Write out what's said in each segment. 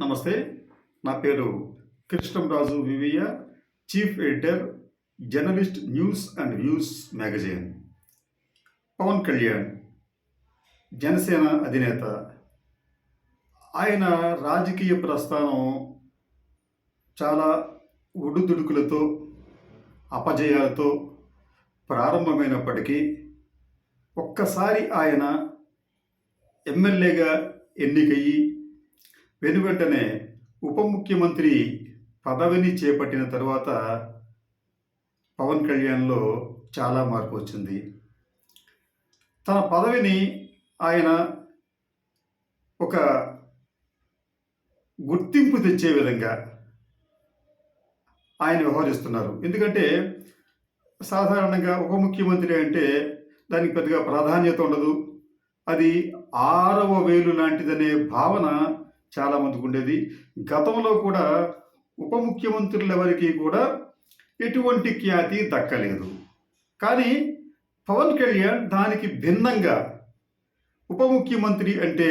నమస్తే నా పేరు Krishnamraju వివియ chief editor journalist news and views magazine. Pawan Kalyan Janasena అధినేత. ఆయన రాజకీయ ప్రస్థానం చాలా ఒడుదుడుకులతో అపజయాలతో ప్రారంభమైనప్పటికీ ఒక్కసారి ఆయన ఎమ్మెల్యేగా ఎన్నికయ్యి వెనువెంటనే ఉప ముఖ్యమంత్రి పదవిని చేపట్టిన తర్వాత పవన్ కళ్యాణ్లో చాలా మార్పు వచ్చింది. తన పదవిని ఆయన ఒక గుర్తింపు తెచ్చే విధంగా ఆయన వ్యవహరిస్తున్నారు. ఎందుకంటే సాధారణంగా ఉప ముఖ్యమంత్రి అంటే దానికి పెద్దగా ప్రాధాన్యత ఉండదు. అది ఆరవ వేలు లాంటిదనే భావన చాలామందికి ఉండేది. గతంలో కూడా ఉప ముఖ్యమంత్రులు ఎవరికి కూడా ఎటువంటి ఖ్యాతి దక్కలేదు. కానీ పవన్ కళ్యాణ్ దానికి భిన్నంగా ఉప ముఖ్యమంత్రి అంటే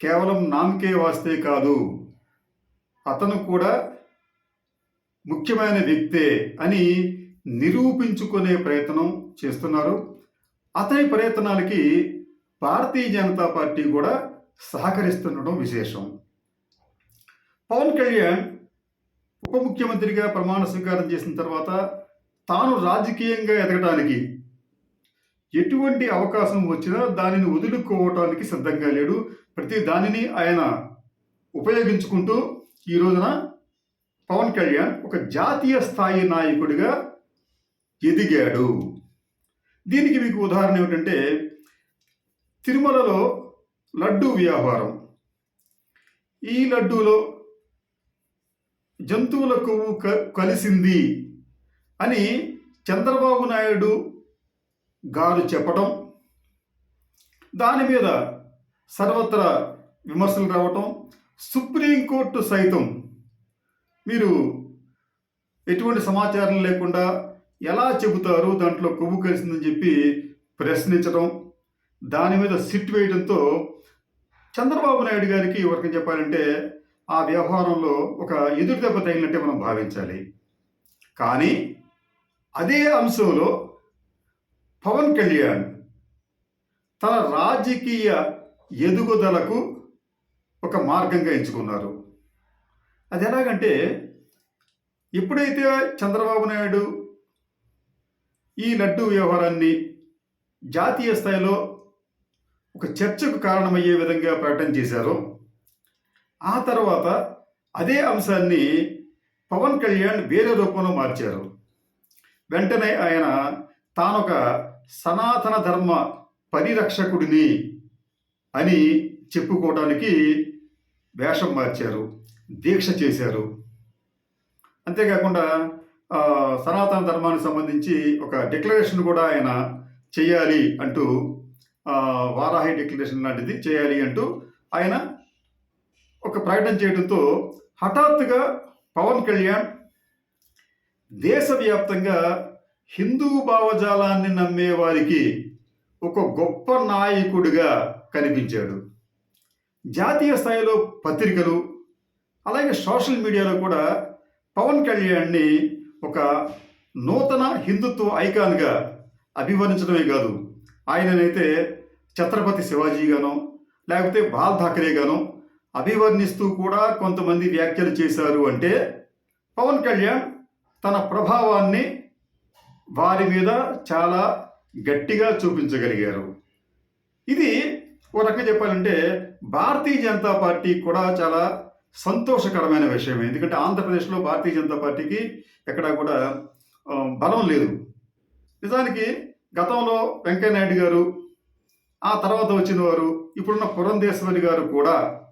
కేవలం నామకే వాస్తే కాదు అతను కూడా ముఖ్యమైన వ్యక్తే అని నిరూపించుకునే ప్రయత్నం చేస్తున్నారు. అతని ప్రయత్నాలకి భారతీయ జనతా పార్టీ కూడా సహకరిస్తుండడం విశేషం. పవన్ కళ్యాణ్ ఉప ముఖ్యమంత్రిగా ప్రమాణ స్వీకారం చేసిన తర్వాత తాను రాజకీయంగా ఎదగడానికి ఎటువంటి అవకాశం వచ్చినా దానిని వదులుకోవటానికి సిద్ధంగా లేడు. ప్రతి దానిని ఆయన ఉపయోగించుకుంటూ ఈ రోజున పవన్ కళ్యాణ్ ఒక జాతీయ స్థాయి నాయకుడిగా ఎదిగాడు. దీనికి మీకు ఉదాహరణ ఏమిటంటే తిరుమలలో లడ్డు వ్యాపారం. ఈ లడ్డూలో జంతువుల కొవ్వు క కలిసింది అని చంద్రబాబు నాయుడు గారు చెప్పటం దాని మీద సర్వత్రా విమర్శలు రావటం సుప్రీంకోర్టు సైతం మీరు ఎటువంటి సమాచారం లేకుండా ఎలా చెబుతారు దాంట్లో కొవ్వు కలిసిందని చెప్పి ప్రశ్నించడం దాని మీద సిట్ వేయడంతో చంద్రబాబు నాయుడు గారికి ఎవరికి చెప్పాలంటే ఆ వ్యవహారంలో ఒక ఎదురు దెబ్బ తగిలినట్టే మనం భావించాలి. కానీ అదే అంశంలో పవన్ కళ్యాణ్ తన రాజకీయ ఎదుగుదలకు ఒక మార్గంగా ఎంచుకున్నారు. అది ఎలాగంటే ఎప్పుడైతే చంద్రబాబు నాయుడు ఈ లడ్డు వ్యవహారాన్ని జాతీయ స్థాయిలో ఒక చర్చకు కారణమయ్యే విధంగా ప్రకటన చేశారు. ఆ తర్వాత అదే అంశాన్ని పవన్ కళ్యాణ్ వేరే రూపంలో మార్చారు. వెంటనే ఆయన తానొక సనాతన ధర్మ పరిరక్షకుడిని అని చెప్పుకోవడానికి వేషం మార్చారు దీక్ష చేశారు. అంతేకాకుండా సనాతన ధర్మానికి సంబంధించి ఒక డిక్లరేషన్ కూడా ఆయన చేయాలి అంటూ వారాహి డిక్లరేషన్ లాంటిది చేయాలి అంటూ ఆయన ఒక ప్రకటన చేయడంతో హఠాత్తుగా పవన్ కళ్యాణ్ దేశవ్యాప్తంగా హిందూ భావజాలాన్ని నమ్మే వారికి ఒక గొప్ప నాయకుడిగా కనిపించాడు. జాతీయ స్థాయిలో పత్రికలు అలాగే సోషల్ మీడియాలో కూడా పవన్ కళ్యాణ్ని ఒక నూతన హిందుత్వ ఐకాన్గా అభివర్ణించడమే కాదు ఆయననైతే ఛత్రపతి శివాజీగానో లేకపోతే బాల్ ఠాకరేగానో అభివర్ణిస్తూ కూడా కొంతమంది వ్యాఖ్యలు చేశారు అంటే పవన్ కళ్యాణ్ తన ప్రభావాన్ని వారి మీద చాలా గట్టిగా చూపించగలిగారు. ఇది ఒక రకంగా చెప్పాలంటే భారతీయ జనతా పార్టీ కూడా చాలా సంతోషకరమైన విషయమే. ఎందుకంటే ఆంధ్రప్రదేశ్లో భారతీయ జనతా పార్టీకి ఎక్కడా కూడా బలం లేదు. నిజానికి గతంలో వెంకయ్యనాయుడు గారు ఆ తర్వాత వచ్చిన వారు ఇప్పుడున్న పురంధేశ్వరి గారు కూడా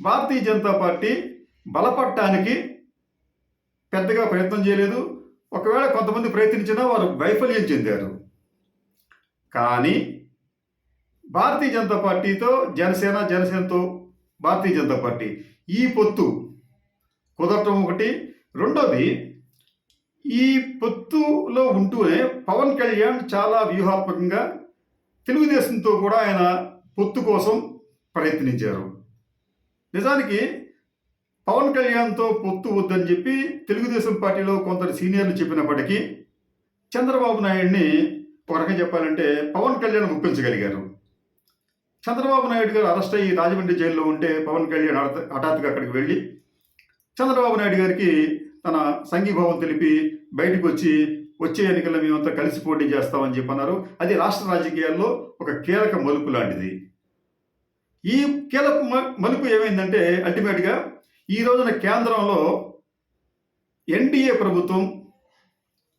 భారతీయ జనతా పార్టీ బలపడటానికి పెద్దగా ప్రయత్నం చేయలేదు. ఒకవేళ కొంతమంది ప్రయత్నించినా వారు వైఫల్యం చెందారు. కానీ భారతీయ జనతా పార్టీతో జనసేన జనసేనతో భారతీయ జనతా పార్టీ ఈ పొత్తు కుదరటం ఒకటి. రెండోది ఈ పొత్తులో ఉంటూనే పవన్ కళ్యాణ్ చాలా వ్యూహాత్మకంగా తెలుగుదేశంతో కూడా ఆయన పొత్తు కోసం ప్రయత్నించారు. నిజానికి పవన్ కళ్యాణ్తో పొత్తు వద్దని చెప్పి తెలుగుదేశం పార్టీలో కొందరు సీనియర్లు చెప్పినప్పటికీ చంద్రబాబు నాయుడిని ఒక రకంగా చెప్పాలంటే పవన్ కళ్యాణ్ ఒప్పించగలిగారు. చంద్రబాబు నాయుడు గారు అరెస్ట్ అయ్యి రాజమండ్రి జైల్లో ఉంటే పవన్ కళ్యాణ్ హఠాత్తుగా అక్కడికి వెళ్ళి చంద్రబాబు నాయుడు గారికి తన సంఘీభావం తెలిపి బయటకు వచ్చి వచ్చే ఎన్నికల్లో మేమంతా కలిసి పోటీ చేస్తామని చెప్పన్నారు. అది రాష్ట్ర రాజకీయాల్లో ఒక కీలక మలుపు లాంటిది. ఈ కీలక మ- మలుపు ఏమైందంటే అల్టిమేట్గా ఈ రోజున కేంద్రంలో ఎన్డీఏ ప్రభుత్వం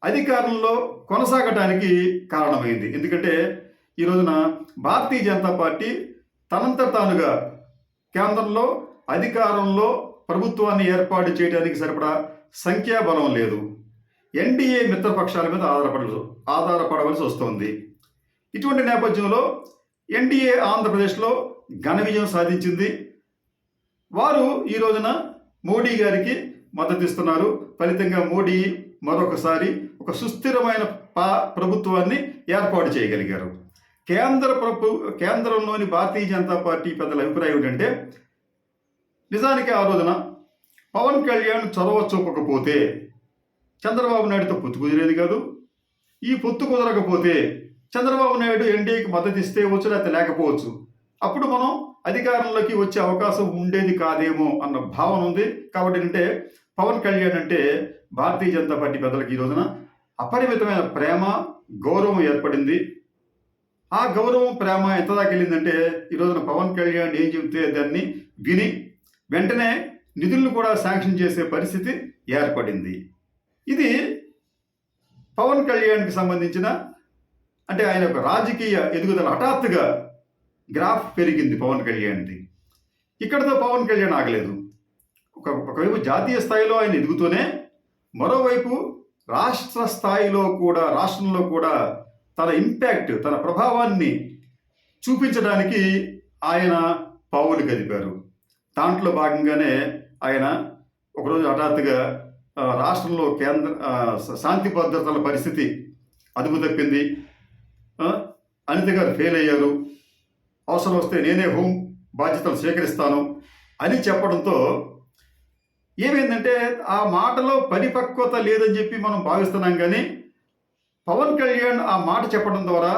అధికారంలో కొనసాగటానికి కారణమైంది. ఎందుకంటే ఈ రోజున భారతీయ జనతా పార్టీ తనంత తానుగా కేంద్రంలో అధికారంలో ప్రభుత్వాన్ని ఏర్పాటు చేయడానికి సరిపడా సంఖ్యాబలం లేదు. ఎన్డీఏ మిత్రపక్షాల మీద ఆధారపడ ఆధారపడవలసి వస్తోంది. ఇటువంటి నేపథ్యంలో ఎన్డీఏ ఆంధ్రప్రదేశ్లో ఘన విజయం సాధించింది. వారు ఈ రోజున మోడీ గారికి మద్దతు ఇస్తున్నారు. ఫలితంగా మోడీ మరొకసారి ఒక సుస్థిరమైన పా ప్రభుత్వాన్ని ఏర్పాటు చేయగలిగారు. కేంద్ర ప్రభు కేంద్రంలోని భారతీయ జనతా పార్టీ పెద్దల అభిప్రాయం ఏంటంటే నిజానికి ఆ రోజున పవన్ కళ్యాణ్ చొరవ చూపకపోతే చంద్రబాబు నాయుడుతో పొత్తు కుదిరేది కాదు. ఈ పొత్తు కుదరకపోతే చంద్రబాబు నాయుడు ఎన్డీఏకి మద్దతు ఇస్తే వచ్చు లేకపోతే లేకపోవచ్చు. అప్పుడు మనం అధికారంలోకి వచ్చే అవకాశం ఉండేది కాదేమో అన్న భావన ఉంది. కాబట్టి అంటే పవన్ కళ్యాణ్ అంటే భారతీయ జనతా పార్టీ పెద్దలకు ఈ రోజున అపరిమితమైన ప్రేమ గౌరవం ఏర్పడింది. ఆ గౌరవం ప్రేమ ఎంత దాకా వెళ్ళిందంటే ఈ రోజున పవన్ కళ్యాణ్ ఏం చెబితే దాన్ని విని వెంటనే నిధులను కూడా శాంక్షన్ చేసే పరిస్థితి ఏర్పడింది. ఇది పవన్ కళ్యాణ్కి సంబంధించిన అంటే ఆయన యొక్క రాజకీయ ఎదుగుదల హఠాత్తుగా గ్రాఫ్ పెరిగింది పవన్ కళ్యాణ్ది. ఇక్కడతో పవన్ కళ్యాణ్ ఆగలేదు. ఒక ఒకవైపు జాతీయ స్థాయిలో ఆయన ఎదుగుతూనే మరోవైపు రాష్ట్ర స్థాయిలో కూడా రాష్ట్రంలో కూడా తన ఇంపాక్ట్ తన ప్రభావాన్ని చూపించడానికి ఆయన పావులు కదిపారు. దాంట్లో భాగంగానే ఆయన ఒకరోజు హఠాత్తుగా రాష్ట్రంలో కేంద్ర శాంతి భద్రతల పరిస్థితి అదుపు తప్పింది. అనిత గారు ఫెయిల్ అయ్యారు. అవసరం వస్తే నేనే హోం బాధ్యతలు స్వీకరిస్తాను అని చెప్పడంతో ఏమైందంటే ఆ మాటలో పరిపక్వత లేదని చెప్పి మనం భావిస్తున్నాం కానీ పవన్ కళ్యాణ్ ఆ మాట చెప్పడం ద్వారా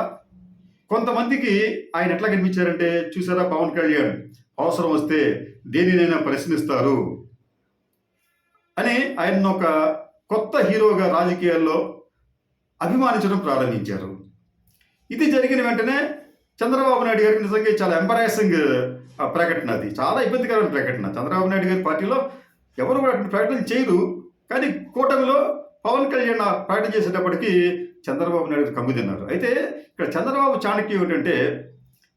కొంతమందికి ఆయన ఎట్లా కనిపించారంటే చూసారా పవన్ కళ్యాణ్? అవసరం వస్తే దేనినైనా ప్రశ్నిస్తారు అని ఆయన ఒక కొత్త హీరోగా రాజకీయాల్లో అభిమానించడం ప్రారంభించారు. ఇది జరిగిన వెంటనే చంద్రబాబు నాయుడు గారికి నిజంగా చాలా ఎంబరాసింగ్ ప్రకటన అది. చాలా ఇబ్బందికరమైన ప్రకటన. చంద్రబాబు నాయుడు గారి పార్టీలో ఎవరు కూడా అటువంటి ప్రకటన చేయరు. కానీ కూటమిలో పవన్ కళ్యాణ్ ప్రకటన చేసేటప్పటికీ చంద్రబాబు నాయుడు గారు కమ్ము తిన్నారు అయితే ఇక్కడ చంద్రబాబు చాణక్యం ఏంటంటే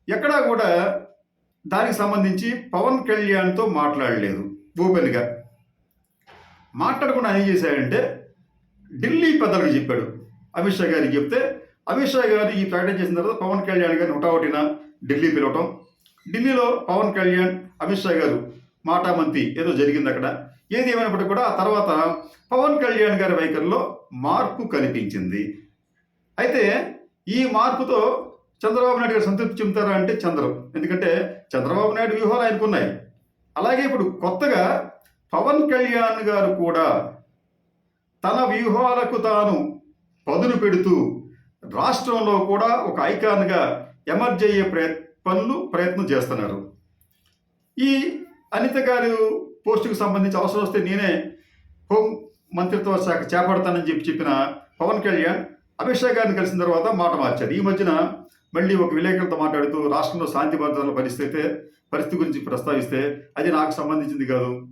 ఎక్కడా కూడా దానికి సంబంధించి పవన్ కళ్యాణ్తో మాట్లాడలేదు. ఓపెన్గా మాట్లాడకుండా ఏం చేశాడంటే ఢిల్లీ పెద్దలకు చెప్పాడు. అమిత్ షా గారికి చెప్తే అమిత్ షా గారు ఈ ప్రకటన చేసిన తర్వాత పవన్ కళ్యాణ్ గారిని హుటాహుటిన ఢిల్లీ పిలవటం. ఢిల్లీలో పవన్ కళ్యాణ్ అమిత్ షా గారు మాటామంతి ఏదో జరిగింది అక్కడ. ఏది ఏమైనప్పటికీ కూడా ఆ తర్వాత పవన్ కళ్యాణ్ గారి వైఖరిలో మార్పు కనిపించింది. అయితే ఈ మార్పుతో చంద్రబాబు నాయుడు గారు సంతృప్తి చెందుతారా అంటే చంద్రం. ఎందుకంటే చంద్రబాబు నాయుడు వ్యూహాలు ఆయనకున్నాయి అలాగే ఇప్పుడు కొత్తగా పవన్ కళ్యాణ్ గారు కూడా తన వ్యూహాలకు తాను పదును పెడుతూ రాష్ట్రంలో కూడా ఒక ఐకాన్గా ఎమర్జ్ అయ్యే ప్రయత్ పనులు ప్రయత్నం చేస్తున్నారు. ఈ అనిత గారు పోస్టుకు సంబంధించి అవసరం వస్తే నేనే హోం మంత్రిత్వ శాఖ చేపడతానని చెప్పి చెప్పిన పవన్ కళ్యాణ్ అమిత్ షా గారిని కలిసిన తర్వాత మాట మార్చారు ఈ మధ్యన మళ్ళీ ఒక విలేకరులతో మాట్లాడుతూ రాష్ట్రంలో శాంతి భద్రతల పరిస్థితి అయితే పరిస్థితి గురించి ప్రస్తావిస్తే అది నాకు సంబంధించింది కాదు.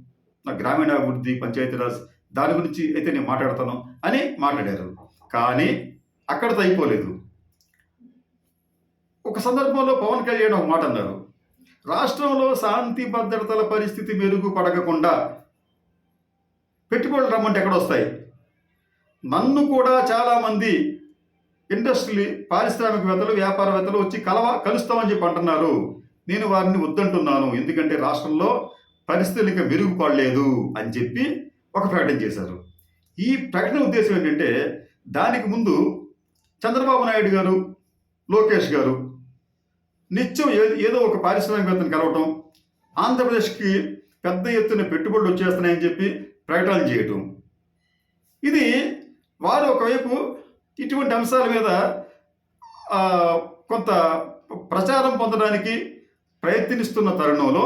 నా గ్రామీణాభివృద్ధి పంచాయతీరాజ్ దాని గురించి అయితే నేను మాట్లాడతాను అని మాట్లాడారు. కానీ అక్కడ అయిపోలేదు. ఒక సందర్భంలో పవన్ కళ్యాణ్ ఒక మాట అన్నారు. రాష్ట్రంలో శాంతి భద్రతల పరిస్థితి మెరుగుపడకుండా పెట్టుబడులు రమ్మంటే ఎక్కడ వస్తాయి? నన్ను కూడా చాలామంది ఇండస్ట్రీ పారిశ్రామికవేత్తలు వ్యాపారవేత్తలు వచ్చి కలవ కలుస్తామని చెప్పి అంటున్నారు. నేను వారిని వద్దంటున్నాను. ఎందుకంటే రాష్ట్రంలో పరిస్థితులు ఇంకా మెరుగుపడలేదు అని చెప్పి ఒక ప్రకటన చేశారు. ఈ ప్రకటన ఉద్దేశం ఏంటంటే దానికి ముందు చంద్రబాబు నాయుడు గారు లోకేష్ గారు నిత్యం ఏదో ఒక పారిశ్రామికవేత్తను కలవటం ఆంధ్రప్రదేశ్కి పెద్ద ఎత్తున పెట్టుబడులు వచ్చేస్తున్నాయని చెప్పి ప్రకటనలు చేయటం. ఇది వారు ఒకవైపు ఇటువంటి అంశాల మీద కొంత ప్రచారం పొందడానికి ప్రయత్నిస్తున్న తరుణంలో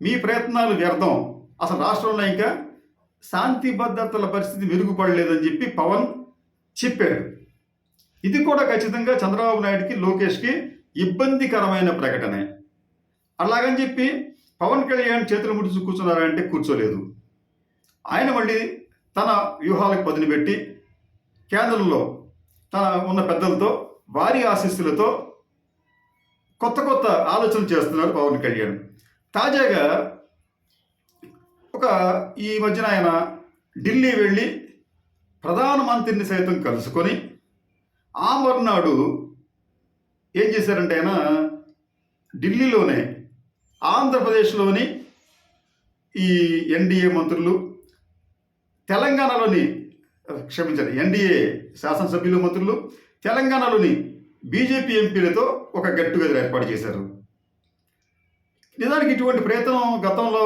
మీ ప్రయత్నాలు వ్యర్థం. అసలు రాష్ట్రంలో ఇంకా శాంతి భద్రతల పరిస్థితి మెరుగుపడలేదని చెప్పి పవన్ చెప్పాడు. ఇది కూడా ఖచ్చితంగా చంద్రబాబు నాయుడుకి లోకేష్కి ఇబ్బందికరమైన ప్రకటనే. అలాగని చెప్పి పవన్ కళ్యాణ్ చేతులు ముడిచి కూర్చున్నారంటే కూర్చోలేదు. ఆయన మళ్ళీ తన వ్యూహాలకు పదును పెట్టి కేంద్రంలో ఉన్న పెద్దలతో వారి ఆశీస్సులతో కొత్త కొత్త ఆలోచనలు చేస్తున్నారు పవన్ కళ్యాణ్. తాజాగా ఒక ఈ మధ్యన ఆయన ఢిల్లీ వెళ్ళి ప్రధానమంత్రిని సైతం కలుసుకొని ఆ మర్నాడు ఏం చేశారంటే ఆయన ఢిల్లీలోనే ఆంధ్రప్రదేశ్లోని ఈ ఎన్డీఏ మంత్రులు తెలంగాణలోని క్షమించారు ఎన్డీఏ శాసనసభ్యులు మంత్రులు తెలంగాణలోని బీజేపీ ఎంపీలతో ఒక గెట్ టుగెదర్ ఏర్పాటు చేశారు. నిజానికి ఇటువంటి ప్రయత్నం గతంలో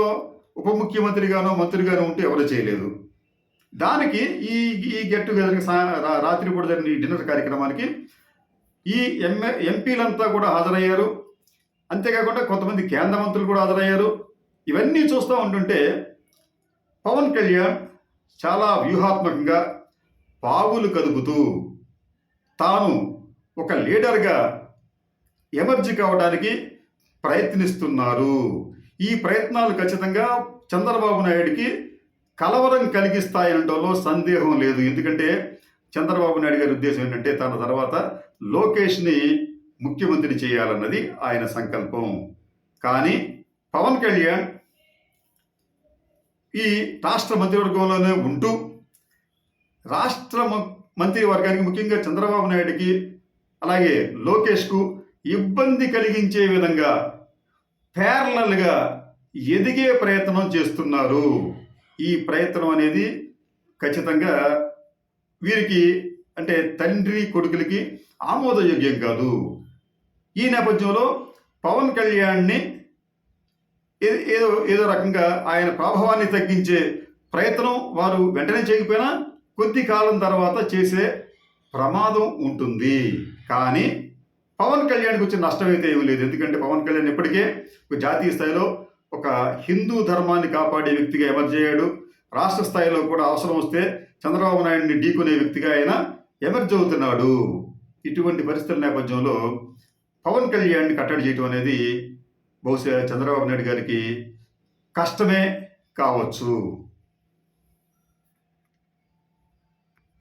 ఉప ముఖ్యమంత్రిగానో మంత్రిగానో ఉంటే ఎవరు చేయలేదు. దానికి ఈ ఈ గెట్ టుగెదర్కి రాత్రిపూట జరిగిన ఈ డిన్నర్ కార్యక్రమానికి ఈ ఎంఏ ఎంపీలంతా కూడా హాజరయ్యారు. అంతేకాకుండా కొంతమంది కేంద్ర మంత్రులు కూడా హాజరయ్యారు. ఇవన్నీ చూస్తూ ఉంటుంటే పవన్ కళ్యాణ్ చాలా వ్యూహాత్మకంగా పావులు కదుపుతూ తాను ఒక లీడర్గా ఎమర్జీ కావడానికి ప్రయత్నిస్తున్నారు. ఈ ప్రయత్నాలు ఖచ్చితంగా చంద్రబాబు నాయుడికి కలవరం కలిగిస్తాయనడంలో సందేహం లేదు. ఎందుకంటే చంద్రబాబు నాయుడు గారి ఉద్దేశం ఏంటంటే తన తర్వాత లోకేష్ని ముఖ్యమంత్రి చేయాలన్నది ఆయన సంకల్పం. కానీ పవన్ కళ్యాణ్ ఈ రాష్ట్ర మంత్రివర్గంలోనే ఉంటూ రాష్ట్ర మ- మంత్రివర్గానికి ముఖ్యంగా చంద్రబాబు నాయుడికి అలాగే లోకేష్కు ఇబ్బంది కలిగించే విధంగా ప్యారలల్గా ఎదిగే ప్రయత్నం చేస్తున్నారు. ఈ ప్రయత్నం అనేది ఖచ్చితంగా వీరికి అంటే తండ్రి కొడుకులకి ఆమోదయోగ్యం కాదు. ఈ నేపథ్యంలో పవన్ కళ్యాణ్ని ఏదో ఏదో రకంగా ఆయన ప్రభావాన్ని తగ్గించే ప్రయత్నం వారు వెంటనే చేయకపోయినా కొద్ది కాలం తర్వాత చేసే ప్రమాదం ఉంటుంది. కానీ పవన్ కళ్యాణ్కి వచ్చిన నష్టం అయితే ఏమీ లేదు. ఎందుకంటే పవన్ కళ్యాణ్ ఇప్పటికే ఒక జాతీయ స్థాయిలో ఒక హిందూ ధర్మాన్ని కాపాడే వ్యక్తిగా ఎమర్జ్ అయ్యాడు. రాష్ట్ర స్థాయిలో కూడా అవసరం వస్తే చంద్రబాబు నాయుడిని ఢీకొనే వ్యక్తిగా ఆయన ఎమర్జ్ అవుతున్నాడు. ఇటువంటి పరిస్థితుల నేపథ్యంలో పవన్ కళ్యాణ్ని కట్టడి చేయడం అనేది బహుశా చంద్రబాబు నాయుడు గారికి కష్టమే కావచ్చు.